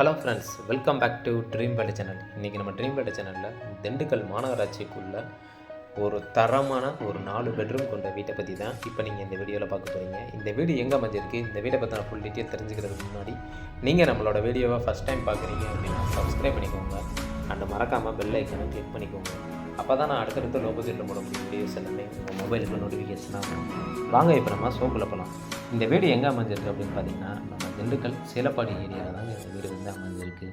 Hello friends welcome back to dream Pettai channel இன்றைக்கி நம்ம dream பேட்டை சேனலில் திண்டுக்கல் மாநகராட்சிக்குள்ள ஒரு தரமான ஒரு நாலு பெட்ரூம் கொண்ட வீட்டை பற்றி தான் இப்போ நீங்கள் இந்த வீடியோவில் பார்க்க போகிறீங்க இந்த வீடு எங்கே அமைஞ்சிருக்கு? இந்த வீட்டை பற்றின ஃபுல் டீட்டெயில் தெரிஞ்சுக்கிறதுக்கு முன்னாடி நீங்கள் நம்மளோட வீடியோவை ஃபஸ்ட் டைம் பார்க்குறீங்க அப்படின்னா சப்ஸ்கிரைப் பண்ணிக்கோங்க. அண்ட் மறக்காமல் பெல் ஐக்கனை கிளிக் பண்ணிக்கோங்க. அப்போ தான் நான் அடுத்தடுத்து லோ பட்ஜெட்டில் போட முடியும் வீடியோஸ் எல்லாமே உங்கள் மொபைலுக்கு நோட்டிஃபிகேஷனாக வாங்க இப்போ நம்ம சோப்பில் போகலாம் இந்த வீடு எங்கே அமைஞ்சிருக்கு அப்படின்னு பார்த்தீங்கன்னா நம்ம திண்டுக்கல் சேலப்பாடி ஏரியாவில் தாங்க இந்த வீடு வந்து அமைஞ்சிருக்கு.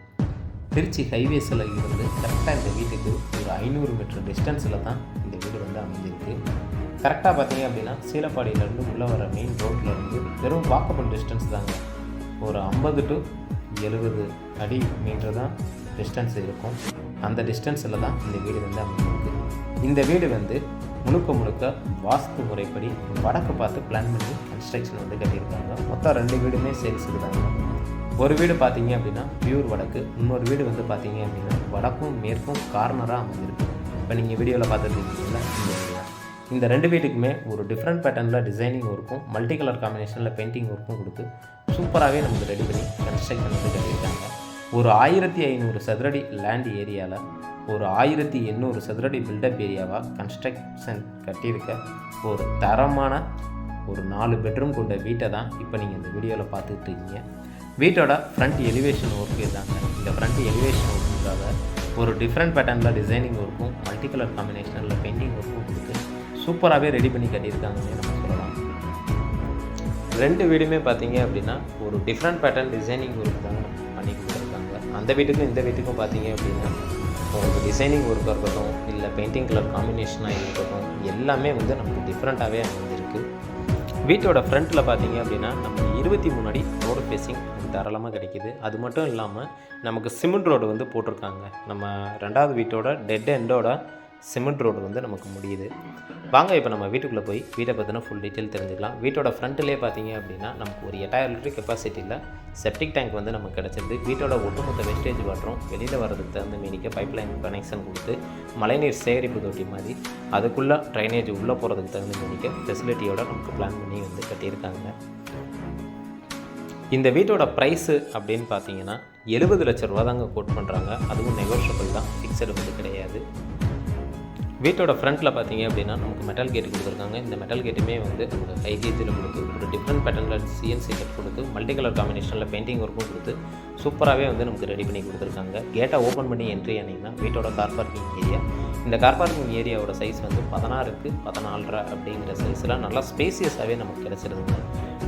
திருச்சி ஹைவேஸில் இருந்து கரெக்டாக இந்த வீட்டுக்கு ஒரு ஐநூறு மீட்டர் டிஸ்டன்ஸில் தான் இந்த வீடு வந்து அமைஞ்சிருக்கு. கரெக்டாக பார்த்தீங்க அப்படின்னா சீலப்பாடியிலேருந்து உள்ளே வர மெயின் ரோட்டில் இருந்து வெறும் வாக்கபிள் டிஸ்டன்ஸ் தாங்க. ஒரு ஐம்பது டு எழுபது அடி மீட்டர் தான் டிஸ்டன்ஸ் இருக்கும். அந்த டிஸ்டன்ஸில் தான் இந்த வீடு வந்து அமைஞ்சிருக்கு. இந்த வீடு வந்து முழுக்க முழுக்க வாஸ்து முறைப்படி வடக்கு பார்த்து பிளான் பண்ணி கன்ஸ்ட்ரக்ஷன் வந்து கட்டியிருக்காங்க. மொத்தம் ரெண்டு வீடுமே சேல்ஸ் இருக்காங்க ஒரு வீடு பார்த்தீங்க அப்படின்னா பியூர் வடக்கு. இன்னொரு வீடு வந்து பார்த்தீங்க அப்படின்னா வடக்கும் மேற்கும் கார்னராக அமைஞ்சிருக்கு. இப்போ நீங்கள் வீடியோவில் பார்த்துருக்கீங்களா இந்த இந்த ரெண்டு வீட்டுக்குமே ஒரு டிஃப்ரெண்ட் பேட்டர்னில் டிசைனிங் ஒர்க்கும் மல்டி கலர் காம்பினேஷனில் பெயிண்டிங் ஒர்க்கும் கொடுத்து சூப்பராகவே நமக்கு ரெடி பண்ணி கன்ஸ்ட்ரக்ஷன் வந்து கட்டியிருக்காங்க. ஒரு ஆயிரத்தி ஐநூறு சதுரடி லேண்ட் ஏரியாவில் ஒரு ஆயிரத்தி எண்ணூறு சதுரடி பில்டப் ஏரியாவாக கன்ஸ்ட்ரக்ஷன் கட்டியிருக்க ஒரு தரமான ஒரு நாலு பெட்ரூம் கொண்ட வீட்டை தான் இப்போ நீங்கள் இந்த வீடியோவில் பார்த்துட்டு இருக்கீங்க. வீட்டோட ஃப்ரண்ட் எலிவேஷன் ஒர்க் இதாங்க இந்த ஃப்ரண்ட் எலிவேஷன் ஒர்க்குக்காக ஒரு டிஃப்ரெண்ட் பேட்டர்னில் டிசைனிங் ஒர்க்கும் மல்டி கலர் காம்பினேஷனில் பெயிண்டிங் ஒர்க்கும் கொடுத்து சூப்பராகவே ரெடி பண்ணி கட்டியிருக்காங்கன்னு நம்ம சொல்லலாம். ரெண்டு வீடுமே பார்த்தீங்க அப்படின்னா ஒரு டிஃப்ரெண்ட் பேட்டர்ன் டிசைனிங் ஒர்க் தான் பண்ணி கொடுத்துருக்காங்க. அந்த வீட்டுக்கும் இந்த வீட்டுக்கும் பார்த்தீங்க அப்படின்னா உங்களுக்கு டிசைனிங் ஒர்க்காக இருக்கட்டும் இல்லை பெயிண்டிங் கலர் காம்பினேஷனாக இருக்கட்டும் எல்லாமே வந்து நமக்கு டிஃப்ரெண்ட்டாகவே அமைஞ்சிருக்கு. வீட்டோட ஃப்ரண்ட்டில் பார்த்தீங்க அப்படின்னா நம்ம இருபத்தி மூணு அடி ரோடு ஃபேஸிங் தாராளமாக கிடைக்கிது. அது மட்டும் இல்லாமல் நமக்கு சிமெண்ட் ரோடு வந்து போட்டிருக்காங்க. நம்ம ரெண்டாவது வீட்டோட டெட் எண்டோட சிமெண்ட் ரோடு வந்து நமக்கு முடியுது. வாங்க இப்போ நம்ம வீட்டுக்குள்ளே போய் வீட்டை பற்றின ஃபுல் டீட்டெயில் தெரிஞ்சுக்கலாம். வீட்டோட ஃப்ரண்ட்லேயே பார்த்தீங்க அப்படின்னா நமக்கு ஒரு எட்டாயிரம் லிட்டர் கெப்பாசிட்டியில் செப்டிக் டேங்க் வந்து நமக்கு கிடச்சிருது. வீட்டோட ஒட்டுமொத்த வெஸ்டேஜ் வாட்டரும் வெளியில் வர்றதுக்கு தகுந்த மீனிக்க பைப் லைன் கனெக்ஷன் கொடுத்து மழைநீர் சேகரிப்பு தொட்டி மாதிரி அதுக்குள்ளே ட்ரைனேஜ் உள்ளே போகிறதுக்கு தகுந்த மீனிக்க ஃபெசிலிட்டியோட நமக்கு பிளான் பண்ணி வந்து கட்டியிருக்காங்க. இந்த வீட்டோட ப்ரைஸு அப்படின்னு பார்த்தீங்கன்னா எழுபது லட்ச ரூபா தாங்க கோட் பண்ணுறாங்க அதுவும் நெகோஷியபிள் தான். ஃபிக்ஸடு வந்து கிடையாது. வீட்டோட ஃப்ரண்ட்டில் பார்த்தீங்க அப்படின்னா நமக்கு மெட்டல் கேட் கொடுத்துருக்காங்க. இந்த மெட்டல் கேட்டுமே வந்து நமக்கு ஹை கேஜில் கொடுத்து ஒரு டிஃப்ரெண்ட் பேட்டர்னில் சிஎன்சி கட் கொடுத்து மல்டி கலர் காம்பினேஷனில் பெயிண்டிங் ஒர்க்கும் கொடுத்து சூப்பராகவே வந்து நமக்கு ரெடி பண்ணி கொடுத்துருக்காங்க. கேட்டை ஓப்பன் பண்ணி என்ட்ரி ஆனீங்கன்னா வீட்டோட கார் பார்க்கிங் ஏரியா இந்த கார் பார்க்கிங் ஏரியாவோட சைஸ் வந்து பதினாறுக்கு பதினாலரை அப்படிங்கிற சைஸில் நல்லா ஸ்பேசியஸாகவே நமக்கு கிடச்சிருதுங்க.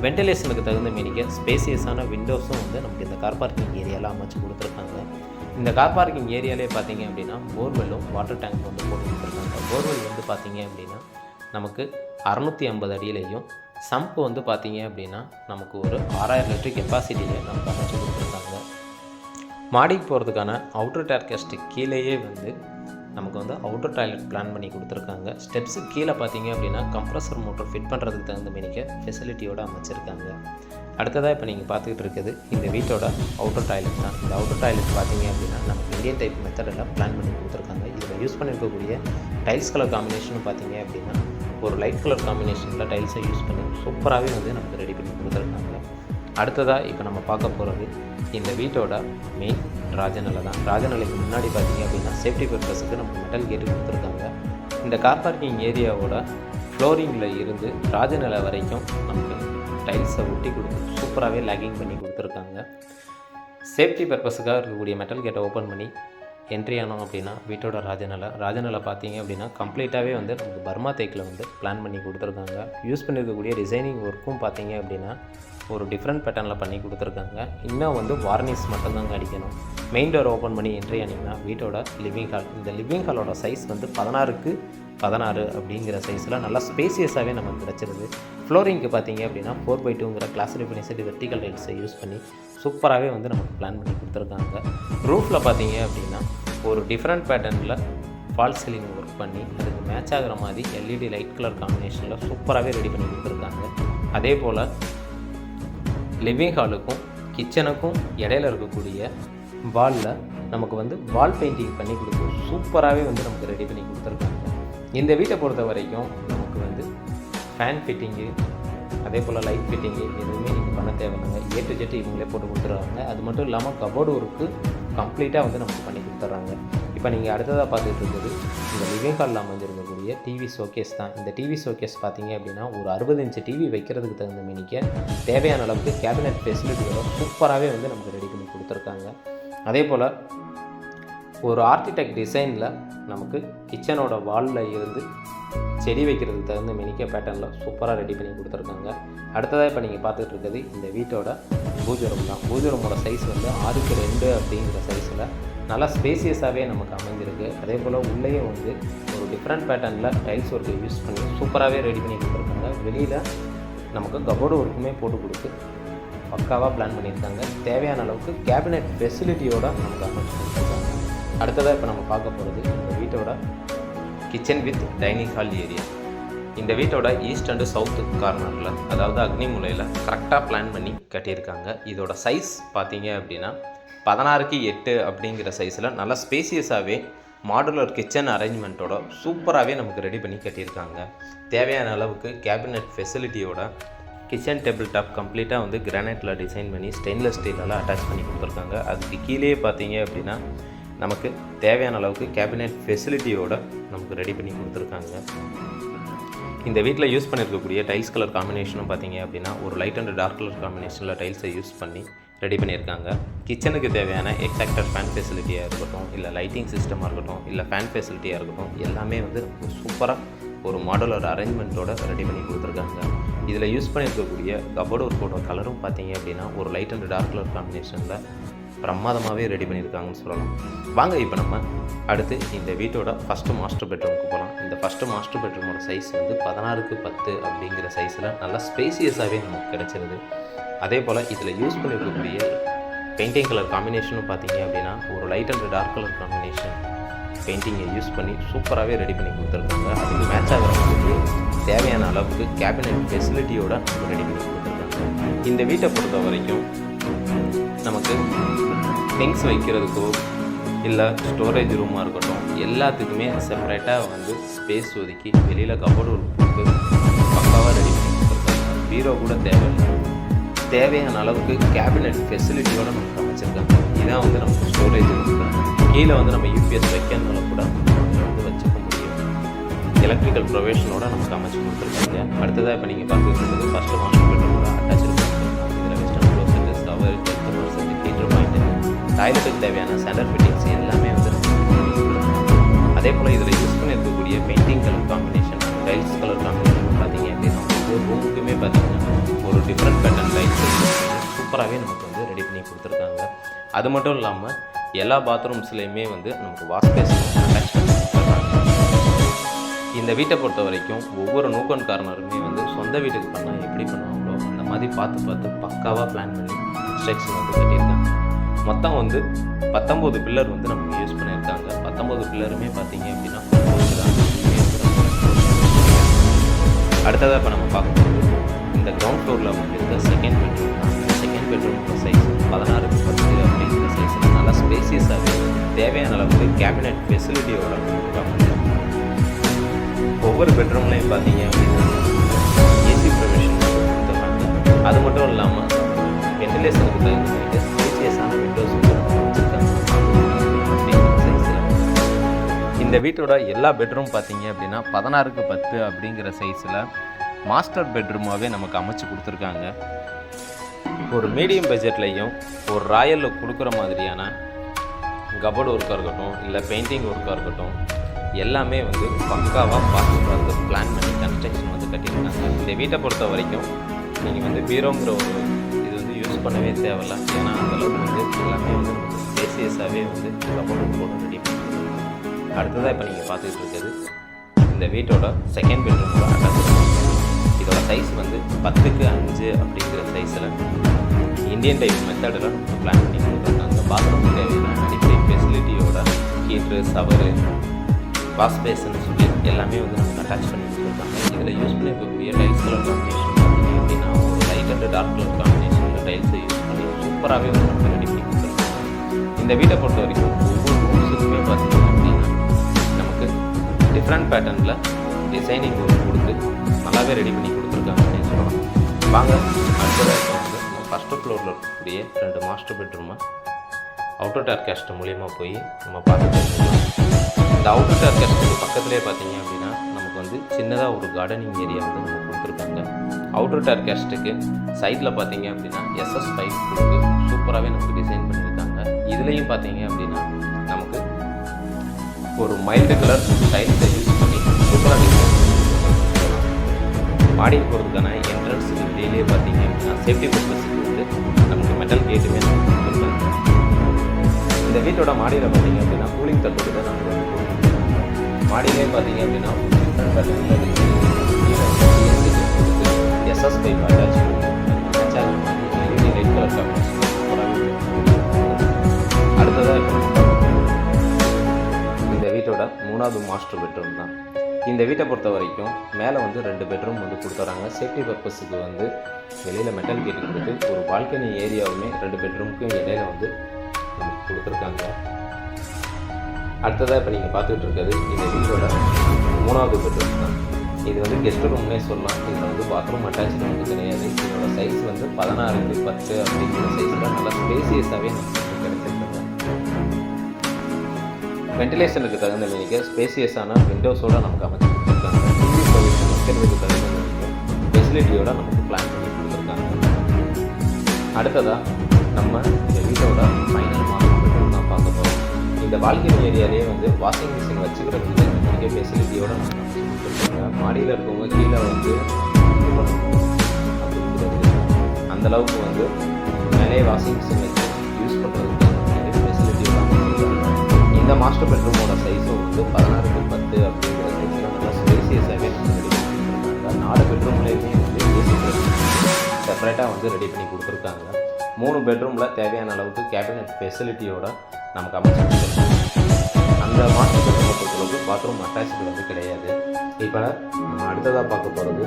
வென்டிலேஷனுக்கு தகுந்த மீனிக்க ஸ்பேசியஸான விண்டோஸும் வந்து நமக்கு இந்த கார் பார்க்கிங் ஏரியாவில் அமைச்சு கொடுத்துருக்காங்க. இந்த கார் பார்க்கிங் ஏரியாலே பார்த்தீங்க அப்படின்னா போர்வெல்லும் வாட்டர் டேங்க் வந்து போட்டு கொடுத்துருக்காங்க. போர்வெல் வந்து பார்த்தீங்க அப்படின்னா நமக்கு அறநூற்றி ஐம்பது அடியிலையும் சம்ப் வந்து பார்த்தீங்க அப்படின்னா நமக்கு ஒரு ஆறாயிரம் லிட்டர் கெப்பாசிட்டியில் நமக்கு அமைச்சு கொடுத்துருக்காங்க. மாடிக்கு போகிறதுக்கான அவுட்டர் டேர்கெஸ்ட்டு கீழேயே வந்து நமக்கு வந்து அவுட்டர் டாய்லெட் பிளான் பண்ணி கொடுத்துருக்காங்க. ஸ்டெப்ஸுக்கு கீழே பார்த்தீங்க அப்படின்னா கம்ப்ரஸர் மோட்டர் ஃபிட் பண்ணுறதுக்கு தகுந்த மாரிக்க ஃபெசிலிட்டியோடு அமைச்சிருக்காங்க. அடுத்ததாக இப்போ நீங்கள் பார்த்துக்கிட்டு இருக்குது இந்த வீட்டோட அவுட்டர் டாய்லெட் தான். இந்த அவுட்டர் டாய்லெட் பார்த்தீங்க அப்படின்னா நமக்கு இந்தியன் டைப் மெத்தடெல்லாம் பிளான் பண்ணி கொடுத்துருக்காங்க. இதில் யூஸ் பண்ணியிருக்கக்கூடிய டைல்ஸ் கலர் காம்பினேஷன் பார்த்தீங்க அப்படின்னா ஒரு லைட் கலர் காம்பினேஷனில் டைல்ஸை யூஸ் பண்ணி சூப்பராகவே வந்து நமக்கு ரெடி பண்ணி கொடுத்துருக்காங்க. அடுத்ததாக இப்போ நம்ம பார்க்க போகிறது இந்த வீட்டோட மெயின் ராஜநிலை தான். ராஜநிலைக்கு முன்னாடி பார்த்தீங்க அப்படின்னா சேஃப்டி பர்பஸுக்கு நம்ம மெட்டல் கேட்டு கொடுத்துருக்காங்க. இந்த கார் பார்க்கிங் ஏரியாவோட ஃப்ளோரிங்கில் இருந்து ராஜநிலை வரைக்கும் நமக்கு டைல்ஸை ஒட்டி கொடுத்து சூப்பராகவே லேக்கிங் பண்ணி கொடுத்துருக்காங்க. சேஃப்டி பர்பஸுக்காக இருக்கக்கூடிய மெட்டல் கேட்டை ஓப்பன் பண்ணி என்ட்ரி ஆனோம் அப்படின்னா வீட்டோட ராஜநிலை ராஜநிலை பார்த்தீங்க அப்படின்னா கம்ப்ளீட்டாகவே வந்து நமக்கு பர்மா தேக்கில் வந்து பிளான் பண்ணி கொடுத்துருக்காங்க. யூஸ் பண்ணியிருக்கக்கூடிய டிசைனிங் ஒர்க்கும் பார்த்தீங்க அப்படின்னா ஒரு டிஃப்ரெண்ட் பேட்டர்னில் பண்ணி கொடுத்துருக்காங்க. இன்னும் வந்து வார்னிஷ் மட்டும்தாங்க அடிக்கணும். மெயின் டோர் ஓப்பன் பண்ணி என்ட்ரி ஆனீங்கன்னா வீட்டோட லிவிங் ஹால் இந்த லிவிங் ஹாலோட சைஸ் வந்து பதினாறுக்கு பதினாறு அப்படிங்கிற சைஸில் நல்லா ஸ்பேசியஸாகவே நமக்கு கிடச்சிருது. ஃப்ளோரிங்க்கு பார்த்தீங்க அப்படின்னா ஃபோர் பை டூங்கிற கிளாஸிஃபிகேஷன் வெர்டிக்கல் ரைட்ஸை யூஸ் பண்ணி சூப்பராகவே வந்து நமக்கு பிளான் பண்ணி கொடுத்துருக்காங்க. ரூஃபில் பார்த்தீங்க அப்படின்னா ஒரு டிஃப்ரெண்ட் பேட்டர்னில் ஃபால் சீலிங் ஒர்க் பண்ணி அதுக்கு மேட்ச் ஆகிற மாதிரி எல்இடி லைட் கலர் காம்பினேஷனில் சூப்பராகவே ரெடி பண்ணி கொடுத்துருக்காங்க. அதே போல் லிவிங் ஹாலுக்கும் கிச்சனுக்கும் இடையில இருக்கக்கூடிய வாலில் நமக்கு வந்து வால் பெயிண்டிங் பண்ணி கொடுக்கும் சூப்பராகவே வந்து நமக்கு ரெடி பண்ணி கொடுத்துருக்காங்க. இந்த வீட்டை பொறுத்த வரைக்கும் நமக்கு வந்து ஃபேன் ஃபிட்டிங்கு அதே போல் லைட் ஃபிட்டிங்கு எதுவுமே நீங்கள் பண்ண தேவையில்லைங்க. ஏ டு ஜெட் இவங்களே போட்டு கொடுத்துட்றாங்க. அது மட்டும் இல்லாமல் கபோர்டு ஒர்க்கு கம்ப்ளீட்டாக வந்து நமக்கு பண்ணி கொடுத்துட்றாங்க. இப்போ நீங்கள் அடுத்ததாக பார்த்துட்டு இருக்கிறது இந்த லிவிங் ஹாலில் அமைஞ்சிருக்கக்கூடிய டிவி ஷோகேஸ் தான். இந்த டிவி ஷோகேஸ் பார்த்தீங்க அப்படின்னா ஒரு அறுபது இன்ச்சு டிவி வைக்கிறதுக்கு தகுந்த மினிக்க தேவையான அளவுக்கு கேபினெட் ஃபெசிலிட்டியோட சூப்பராகவே வந்து நமக்கு ரெடி பண்ணி கொடுத்துருக்காங்க. அதே போல் ஒரு ஆர்கிடெக்ட் டிசைனில் நமக்கு கிச்சனோட வாலில் இருந்து செடி வைக்கிறதுக்கு தகுந்த மினிக்க பேட்டர்னில் சூப்பராக ரெடி பண்ணி கொடுத்துருக்காங்க. அடுத்ததாக இப்போ நீங்கள் பார்த்துட்டு இருக்கிறது இந்த வீட்டோட பூஜை ரூம் தான். பூஜை ரூமோட சைஸ் வந்து ஆறுக்கு ரெண்டு அப்படிங்கிற சைஸில் நல்லா ஸ்பேசியஸாகவே நமக்கு அமைஞ்சிருக்கு. அதே போல் உள்ளேயே வந்து ஒரு டிஃப்ரெண்ட் பேட்டர்னில் டைல்ஸ் ஒர்க்கை யூஸ் பண்ணி சூப்பராகவே ரெடி பண்ணி கொடுத்துருக்காங்க. வெளியில் நமக்கு கபோர்டு ஒர்க்குமே போட்டு கொடுத்து பக்காவாக பிளான் பண்ணியிருக்காங்க. தேவையான அளவுக்கு கேபினெட் ஃபெசிலிட்டியோடு நமக்கு அமைச்சு கொடுத்துருக்காங்க. அடுத்ததாக இப்போ நம்ம பார்க்க போகிறது இந்த வீட்டோட kitchen with dining hall area இந்த வீட்டோட ஈஸ்ட் அண்டு சவுத் கார்னரில் அதாவது அக்னி மூலையில் கரெக்டாக பிளான் பண்ணி கட்டியிருக்காங்க. இதோட சைஸ் பார்த்தீங்க அப்படின்னா பதினாறுக்கு எட்டு அப்படிங்கிற சைஸில் நல்லா ஸ்பேசியஸாகவே மாடுலர் கிச்சன் அரேஞ்ச்மெண்ட்டோட சூப்பராகவே நமக்கு ரெடி பண்ணி கட்டியிருக்காங்க. தேவையான அளவுக்கு கேபினெட் ஃபெசிலிட்டியோட கிச்சன் டேபிள் டாப் கம்ப்ளீட்டாக வந்து கிரானைட்டில் டிசைன் பண்ணி ஸ்டெயின்லெஸ் ஸ்டீலெல்லாம் அட்டாச் பண்ணி கொடுத்துருக்காங்க. அதுக்கு கீழே பார்த்தீங்க அப்படின்னா நமக்கு தேவையான அளவுக்கு கேபினெட் ஃபெசிலிட்டியோட நமக்கு ரெடி பண்ணி கொடுத்துருக்காங்க. இந்த வீட்டில் யூஸ் பண்ணியிருக்கக்கூடிய டைல்ஸ் கலர் காம்பினேஷனும் பார்த்தீங்க அப்படின்னா ஒரு லைட் அண்ட் டார்க் கலர் காம்பினேஷனில் டைல்ஸை யூஸ் பண்ணி ரெடி பண்ணியிருக்காங்க கிச்சனுக்கு தேவையான எக்ஸாக்டர் ஃபேன் ஃபெசிலிட்டியாக இருக்கட்டும் இல்லை லைட்டிங் சிஸ்டமாக இருக்கட்டும் இல்லை ஃபேன் ஃபெசிலிட்டியாக இருக்கட்டும் எல்லாமே வந்து சூப்பராக ஒரு மாடலர் அரேஞ்ச்மெண்ட்டோட ரெடி பண்ணி கொடுத்துருக்காங்க. இதில் யூஸ் பண்ணியிருக்கக்கூடிய கபோர்டு ஒர்க்கோட கலரும் பார்த்தீங்க அப்படின்னா ஒரு லைட் அண்ட் டார்க் கலர் காம்பினேஷனில் பிரமாதமாகவே ரெடி பண்ணியிருக்காங்கன்னு சொல்லலாம். வாங்க இப்போ நம்ம அடுத்து இந்த வீட்டோட ஃபஸ்ட்டு மாஸ்டர் பெட்ரூமுக்கு போகலாம் இந்த ஃபஸ்ட்டு மாஸ்டர் பெட்ரூமோட சைஸ் வந்து பதினாறுக்கு பத்து அப்படிங்கிற சைஸில் நல்லா ஸ்பேசியஸாகவே நமக்கு கிடச்சிருது. அதே போல் இதில் யூஸ் பண்ணியிருக்கக்கூடிய பெயிண்டிங் கலர் காம்பினேஷனும் பார்த்தீங்க அப்படின்னா ஒரு light and dark colour combination பெயிண்டிங்கை use பண்ணி சூப்பராகவே ரெடி பண்ணி கொடுத்துருக்காங்க. அதுக்கு மேட்ச் ஆகிறவங்களுக்கு தேவையான அளவுக்கு கேபினெட் ஃபெசிலிட்டியோட ரெடி பண்ணி கொடுத்துருக்காங்க. இந்த வீட்டை பொறுத்த வரைக்கும் நமக்கு திங்ஸ் வைக்கிறதுக்கோ இல்லை ஸ்டோரேஜ் ரூமாக இருக்கட்டும் எல்லாத்துக்குமே செப்பரேட்டாக வந்து ஸ்பேஸ் ஒதுக்கி வெளியில் கபோர்டு ஒரு போட்டு பக்காவாக ரெடி பண்ணி கொடுத்துருக்காங்க. பீரோ கூட தேவையில்லை. தேவையான அளவுக்கு கேபினெட் ஃபெசிலிட்டியோடு நமக்கு அமைச்சிருக்காங்க. இதான் வந்து நமக்கு ஸ்டோரேஜ் கீழே வந்து நம்ம யூபிஎஸ் வைக்கிறதுனால கூட வந்து வச்சுக்க முடியும். எலக்ட்ரிக்கல் ப்ரொவேஷனோட நமக்கு அமைச்சு கொடுத்துருக்காங்க. அடுத்ததாக இப்போ நீங்கள் பார்த்துட்டு இருக்கிறது ஃபஸ்ட்டு மாஸ்டர் பெட்ரூமோட டாய்லெட்டுக்கு தேவையான சேண்டர் ஃபிட்டிங்ஸ் எல்லாமே வந்து அதே போல் இதில் யூஸ் பண்ணியிருக்கக்கூடிய painting colour combination tiles colour combination பார்த்தீங்க அப்படின்னா ஒவ்வொரு ரூமுக்குமே பார்த்தீங்கன்னா ஒரு டிஃப்ரெண்ட் பேட்டர்ன் டைல்ஸ் சூப்பராகவே நமக்கு வந்து ரெடி பண்ணி கொடுத்துருக்காங்க. அது மட்டும் இல்லாமல் எல்லா பாத்ரூம்ஸ்லேயுமே வந்து நமக்கு வாஷ் இந்த வீட்டை பொறுத்த வரைக்கும் ஒவ்வொரு நோக்கன்காரனருமே வந்து சொந்த வீட்டுக்கு பண்ணால் எப்படி பண்ணுவாங்களோ அந்த மாதிரி பார்த்து பார்த்து பக்காவாக பிளான் பண்ணி ஸ்ட்ரெக்ஸ் வந்து கட்டியிருக்காங்க. மொத்தம் வந்து பத்தொம்போது பில்லர் வந்து நமக்கு யூஸ் பண்ணியிருக்காங்க. பத்தொம்போது பில்லருமே பார்த்தீங்க அப்படின்னா அடுத்ததாக இப்போ நம்ம பார்க்க இந்த கிரவுண்ட் ஃப்ளோரில் இருக்க செகண்ட் பெட்ரூம் தான் செகண்ட் பெட்ரூமோட சைஸ் பதினாறு பத்து அப்படிங்கிற சைஸில் நல்லா ஸ்பேசியஸாக தேவையான அளவுக்கு கேபினெட் ஃபெசிலிட்டியோட ஒவ்வொரு பெட்ரூம்லையும் பார்த்தீங்க அப்படின்னா ஏசி ப்ரொவிஷன் அது மட்டும் இல்லாமல் வெண்டிலேஷனுக்கு தகுந்த இந்த வீட்டோட எல்லா பெட்ரூம் பார்த்தீங்க அப்படின்னா பதினாறுக்கு பத்து அப்படிங்கிற சைஸில் மாஸ்டர் பெட்ரூமாகவே நமக்கு அமைச்சு கொடுத்துருக்காங்க. ஒரு மீடியம் பட்ஜெட்லேயும் ஒரு ராயலில் கொடுக்குற மாதிரியான கபோர்டு ஒர்க்காக இருக்கட்டும் இல்லை பெயிண்டிங் ஒர்க்காக இருக்கட்டும் எல்லாமே வந்து பக்காவாக பார்த்து பார்த்து பிளான் பண்ணி கன்ஸ்ட்ரக்ஷன் வந்து கட்டியிருக்காங்க. இந்த வீட்டை பொறுத்த வரைக்கும் நீங்கள் வந்து பீரோங்கிற ஒரு இது வந்து யூஸ் பண்ணவே தேவையில்ல. ஏன்னா அந்தளவுக்கு வந்து எல்லாமே வந்து நமக்கு ஸ்பேசியஸாகவே வந்து கபோர்டு போட்டு ரெடி பண்ணி அடுத்ததாக இப்போ நீங்கள் பார்த்துட்டு இருக்கிறது இந்த வீட்டோட செகண்ட் பெட்ரூமோட அட்டாச் இதோட சைஸ் வந்து பத்துக்கு அஞ்சு அப்படிங்கிற சைஸில் இந்தியன் டைப் மெத்தடில் பிளான் பண்ணி கொடுத்துருக்காங்க. பாத்ரூம் தேவையான அடிப்படை ஃபெசிலிட்டியோட ஹீட்ரு சவரு வாஷ் பேசன் சொல்லி எல்லாமே வந்து அட்டாச் பண்ணி கொடுத்துருக்காங்க. இதில் யூஸ் பண்ணியிருக்கக்கூடிய டைல்ஸ் கலர் காம்பினேஷன் பார்த்தீங்க அப்படின்னா ஒரு லைட் அண்ட் டார்க் கலர் காம்பினேஷனில் டைல்ஸை யூஸ் பண்ணி சூப்பராகவே வந்து ரெடி பண்ணி கொடுத்துருக்காங்க இந்த வீட்டை பொறுத்த வரைக்கும் ஒவ்வொரு ரூம்ஸுக்குமே பார்த்தீங்க டிஃப்ரெண்ட் பேட்டர்னில் டிசைனிங் கொடுத்து நல்லாவே ரெடி பண்ணி கொடுத்துருக்காங்க அப்படின்னு சொல்லலாம். வாங்க அடுத்ததாக இப்போ வந்து ஃபஸ்ட்டு ஃப்ளோரில் இருக்கக்கூடிய ரெண்டு மாஸ்டர் பெட்ரூமை அவுட்டர் டார்காஸ்ட் மூலியமாக போய் நம்ம பார்த்துட்டு இந்த அவுட்டர் டார்காஸ்ட்டுக்கு பக்கத்துலேயே பார்த்தீங்க அப்படின்னா நமக்கு வந்து சின்னதாக ஒரு கார்டனிங் ஏரியா வந்து நம்ம கொடுத்துருக்காங்க. அவுட்டர் டார்காஸ்ட்டுக்கு சைடில் பார்த்தீங்க அப்படின்னா எஸ்எஸ் பைப் கொடுத்து சூப்பராகவே நமக்கு டிசைன் பண்ணியிருக்காங்க. இதுலேயும் பார்த்தீங்க அப்படின்னா நமக்கு ஒரு மைல்டு கலர் டைல்ஸை யூஸ் பண்ணி சூப்பராக டிசைன் மாடிக்கு போகிறதுக்கான என்ட்ரன்ஸ் வெளியிலே பார்த்தீங்க அப்படின்னா சேஃப்டி பர்பஸுக்கு வந்து நமக்கு மெட்டல் கேட்டுமே நமக்கு இந்த வீட்டோட மாடியில் பார்த்தீங்க அப்படின்னா கூலிங் தட்டு தான் நமக்கு வந்து மாடியிலே பார்த்தீங்க அப்படின்னா எஸ்எஸ் பைப் அட்டாச் வீட்டோட மூணாவது மாஸ்டர் பெட்ரூம் தான். இந்த வீட்டை பொறுத்த வரைக்கும் மேலே வந்து ரெண்டு பெட்ரூம் வந்து கொடுத்துறாங்க. சேஃப்டி பர்பஸுக்கு வந்து வெளியில் மெட்டல் கேட்டு கொடுத்து ஒரு பால்கனி ஏரியாவுமே ரெண்டு பெட்ரூமுக்கும் இடையில வந்து நமக்கு கொடுத்துருக்காங்க. அடுத்ததாக இப்போ நீங்கள் பார்த்துக்கிட்டு இருக்கிறது இந்த வீட்டோட மூணாவது பெட்ரூம் தான். இது வந்து கெஸ்ட் ரூம்னே சொல்லலாம். இதில் வந்து பாத்ரூம் அட்டாச்சு வந்து கிடையாது. இதோட சைஸ் வந்து பதினாறுக்கு பத்து அப்படிங்கிற சைஸில் நல்லா ஸ்பேசியஸாகவே நமக்கு வெண்டிலேஷனுக்கு தகுந்த மீனிக்கு ஸ்பேசியஸான விண்டோஸோட நமக்கு அமைச்சு கொடுத்துருக்காங்க டிவி சர்வீஸ் வைக்கிறதுக்கு தகுந்த ஃபெசிலிட்டியோட நமக்கு பிளான் பண்ணி கொடுத்துருக்காங்க. அடுத்ததாக நம்ம இந்த வீட்டோட ஃபைனல் மாடல் தான் பார்க்க போகிறோம் இந்த பால்கனி ஏரியாலே வந்து வாஷிங் மிஷின் வச்சுக்கிறதுக்கு மிக ஃபெசிலிட்டியோட மாடியில் இருக்கவங்க கீழே வந்து அந்தளவுக்கு அந்த அளவுக்கு வந்து மேலே வாஷிங் மிஷின் வச்சு யூஸ் பண்ணுறது இந்த மாஸ்டர் பெட்ரூமோட சைஸும் வந்து பதினாறுக்கு பத்து அப்படிங்கிற சைஸில் நல்லா ஸ்பேசியஸாக ரெடி நாலு பெட்ரூம்லேயுமே வந்து ஏசி செப்பரேட்டாக வந்து ரெடி பண்ணி கொடுத்துருக்காங்க. மூணு பெட்ரூமில் தேவையான அளவுக்கு கேபினட் ஃபெசிலிட்டியோட நமக்கு அமைச்சு அந்த மாஸ்டர் பெட்ரூமை பொறுத்தளவுக்கு பாத்ரூம் அட்டாச்சு வந்து கிடையாது. இப்போ நம்ம அடுத்ததாக பார்க்க போகிறது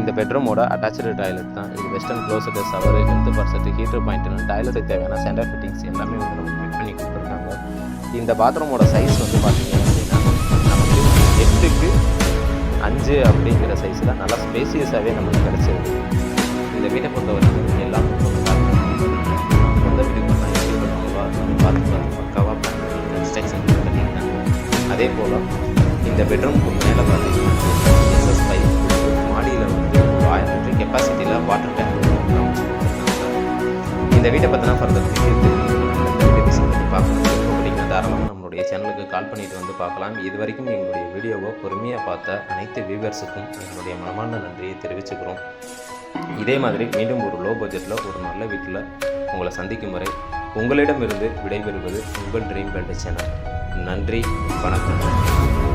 இந்த பெட்ரூமோட அட்டாச்சு டாய்லெட் தான். இது western closet shower health faucet heater பாயிண்ட்னு டாய்லெட்டுக்கு தேவையான சென்டர் ஃபிட்டிங்ஸ் எல்லாமே வந்து நம்ம ஃபிட் பண்ணி கொடுத்துருக்காங்க. இந்த பாத்ரூமோட சைஸ் வந்து பார்த்தீங்க அப்படின்னா நமக்கு எட்டுக்கு அஞ்சு அப்படிங்கிற சைஸில் நல்லா ஸ்பேசியஸாகவே நமக்கு கிடச்சிருக்கு. இந்த வீட்டை பொறுத்த வரைக்கும் எல்லாம் சொந்த வீட்டுக்கு பார்த்து பக்காவாக கன்ஸ்ட்ரக்ஷன் பண்ணியிருக்காங்க அதே போல் இந்த பெட்ரூம் மேலே பார்த்தீங்கன்னா எஸ்எஸ் பைப் மாடியில் வந்து ஒரு ஆயிரம் கெப்பாசிட்டியில் வாட்டர் டேங்க் இந்த வீட்டை பற்றினா ஃபர்தர் இந்த பார்க்கணும். தாராளமாக நம்மளுடைய சேனலுக்கு கால் பண்ணிட்டு வந்து பார்க்கலாம். இது வரைக்கும் எங்களுடைய வீடியோவை பொறுமையாக பார்த்த அனைத்து வியூவர்ஸுக்கும் எங்களுடைய மனமான நன்றியை தெரிவிச்சுக்கிறோம். இதே மாதிரி மீண்டும் ஒரு லோ பட்ஜெட்டில் ஒரு நல்ல வீட்டில் உங்களை சந்திக்கும் வரை உங்களிடமிருந்து விடைபெறுவது உங்கள் ட்ரீம் வேல்டு சேனல் நன்றி வணக்கம்.